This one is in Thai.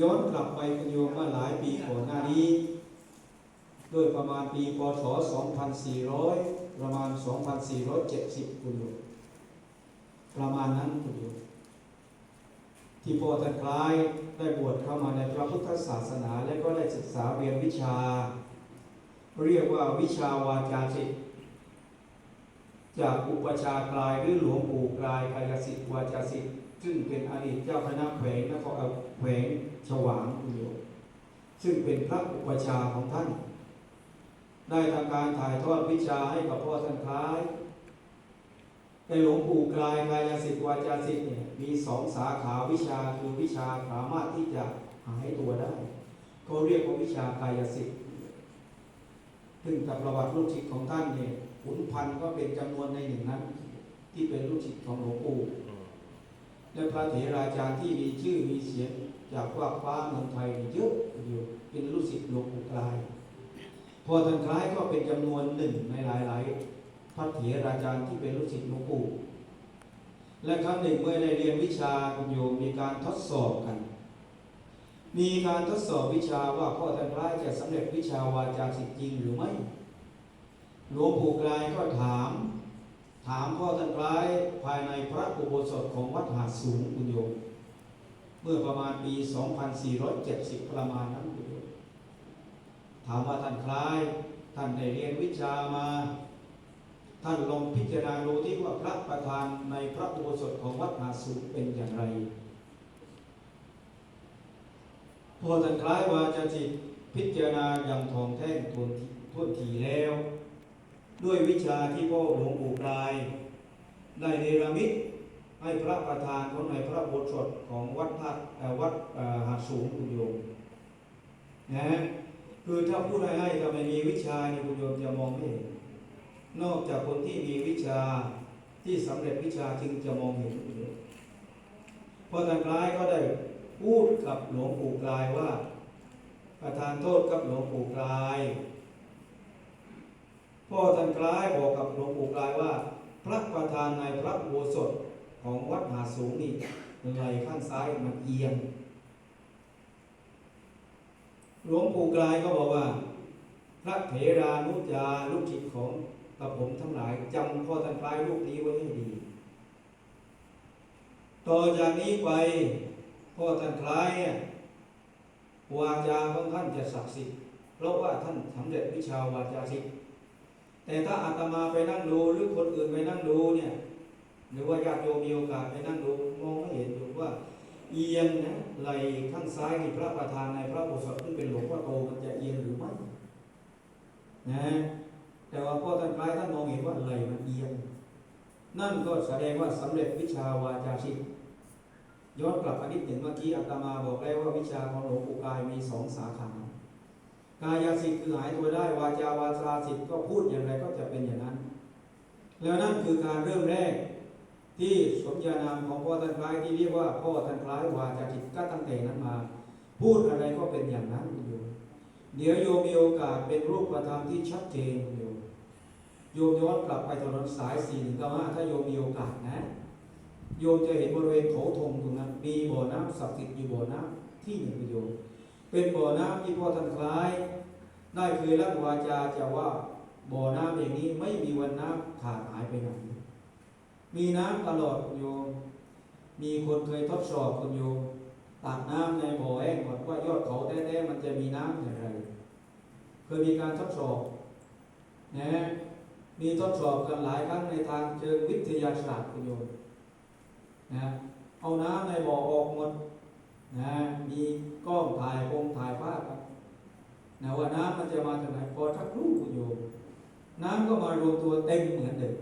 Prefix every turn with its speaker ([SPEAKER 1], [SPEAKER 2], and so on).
[SPEAKER 1] ย้อนกลับไปคุณโยมเมื่อหลายปีก่อนหน้านี้โดยประมาณปีพศ 2400 ประมาณ 2470 คุณโยมประมาณนั้นคุณโยมที่พ่อท่านคล้ายได้บวชเข้ามาในพระพุทธศาสนา และก็ได้ศึกษาเรียนวิชา เรียกว่าวิชาวาจาจิตจากอุปชากลายหรือหลวงปู่กลายกายสิทธิ์วาจาสิทธิ์ ซึ่งเป็นอดีตเจ้าคณะแขวงนครแขวงฉวางคุโยซึ่งเป็นพระอุปชาของท่าน ได้ทำการถ่ายทอดวิชาให้กับพ่อท่านคล้ายแต่หลวงปู่กลายกายสิทธิ์วาจาสิทธิ์เนี่ยมีสองสาขาวิชาคือวิชาสามารถที่จะหายตัวได้เขาเรียกว่าวิชากายสิทธิ์ซึ่งกับประวัติลูกศิษย์ของท่านเนี่ยขุนพันก็เป็นจำนวนในหนึ่งนั้น ที่เป็นลูกศิษย์ของหลวงปู่ และพระเถราจารย์ที่มีชื่อมีเสียงจากว่าฟ้าเมืองไทยมีเยอะอยู่เป็นลูกศิษย์หลวงปู่กลาย พอท่านคล้ายก็เป็นจำนวนหนึ่งในหลาย ๆ พระเถราจารย์ที่เป็นลูกศิษย์หลวงปู่และครั้งหนึ่งเมื่อได้เรียนวิชาคุณโยมมีการทดสอบกัน มีการทดสอบวิชาว่าพ่อท่านคล้ายจะสำเร็จวิชาวาจาสิทธิ์จริงหรือไม่หลวงปู่กลายก็ถาม ถามพ่อท่านคล้ายภายในพระอุโบสถของวัดหาดสูงคุณโยมเมื่อประมาณปี 2470 ประมาณนั้นคุณโยมถามว่าท่านคล้าย ท่านได้เรียนวิชามา ท่านลองพิจารณาดูที่ว่าพระประธานในพระอุโบสถของวัดหาดสูงเป็นอย่างไร พอท่านคล้ายว่าจะจิตพิจารณาอย่างทองแท่งทวนทีทวนทีแล้ว ด้วยวิชาที่พ่อหลวงปู่กลาย ได้เนรมิตให้พระประธานของในพระโบสถของวัดธาตุเอ่วัดหาดสูงคุณโยมนะคือถ้าพูดให้ให้ถ้าไม่มีวิชานี่คุณโยมจะมองไม่เห็นนอกจากคนที่มีวิชาที่สำเร็จวิชาจึงจะมองเห็นคุณโยมพราะทางกลายก็ได้พูดกับหลวงปู่กลายว่า ประธานโทษกับหลวงปู่กลาย พ่อท่านคล้ายบอกกับหลวงปู่กลายว่า พระประธานในพระโบสถของวัดหาสูงนี่ไหลข้างซ้ายมันเอียง หลวงปู่กลายก็บอกว่า พระเถรานุจาลูกจิตของกับผมทั้งหลายจำพ่อท่านคลายลูกนี้ไว้ให้ดี ต่อจากนี้ไปพ่อท่านคล้ายเนี่ยวาจาของท่านจะศักดิ์สิทธิ์เพราะว่าท่านสำเร็จวิชาวาจาสิทธิ์ แต่ถ้าอาตมาไปนั่งดูหรือคนอื่นไปนั่งดูเนี่ย หรือว่าญาติโยมมีโอกาสไปนั่งดูมองไม่เห็นอยู่ว่า เอียงนะไหลข้างซ้ายในพระประธานในพระโอสถซึ่เป็นหลวงพ่อโตมันจะเอียงหรือไม่นะแต่ว่าพ่อท่านคล้ายท่านมองเห็นว่าไหลมันเอียง นั่นก็แสดงว่าสำเร็จวิชาวาจาชิตย้อนกลับมานิดหนึ่งเมื่อกี้อาตมาบอกแล้วว่าวิชาของหลวงปู่กายมีสองสาขา กายสิทธิ์คือหายตัวได้วาจาวาจาสิทธิ์ก็พูดอย่างไรก็จะเป็นอย่างนั้น แล้วนั่นคือการเริ่มแรกที่สมญานามของพ่อท่านคล้ายที่เรียกว่าพ่อท่านคล้ายวาจาจิตก็ตั้งแต่นั้นมา พูดอะไรก็เป็นอย่างนั้นอยู่ เดี๋ยวโยมมีโอกาสเป็นรูปธรรมที่ชัดเจนอยู่โยมย้อนกลับไปถนนสายสี่ถึงเก้าห้าถ้าโยมมีโอกาสนะ โยมจะเห็นบริเวณโถธงตรงนั้นมีบ่อน้ำศักดิ์สิทธิ์อยู่บ่อน้ำที่หนึ่งประโยชน์ เป็นบ่อน้ำที่พ่อท่านคล้ายได้เคยรับวาจาจะว่าบ่อน้ำอย่างนี้ไม่มีวันน้ำขาดหายไปไหนมีน้ำตลอดโยม มีคนเคยทดสอบคุณโยมตักน้ำในบ่อแห้งบอกว่ายอดเขาแท้ๆมันจะมีน้ำอย่างไรเคยมีการทดสอบนะมีทดสอบกันหลายครั้งในทางเชิงวิทยาศาสตร์คุณโยมนะเอาน้ำในบ่อออกหมด นะมีกล้องถ่ายคงถ่ายภาพครับนะว่าน้ำมันจะมาจากไหนพอทักรู้คุณโยมน้ำก็มารวมตัวเต็มเหมือนเดิม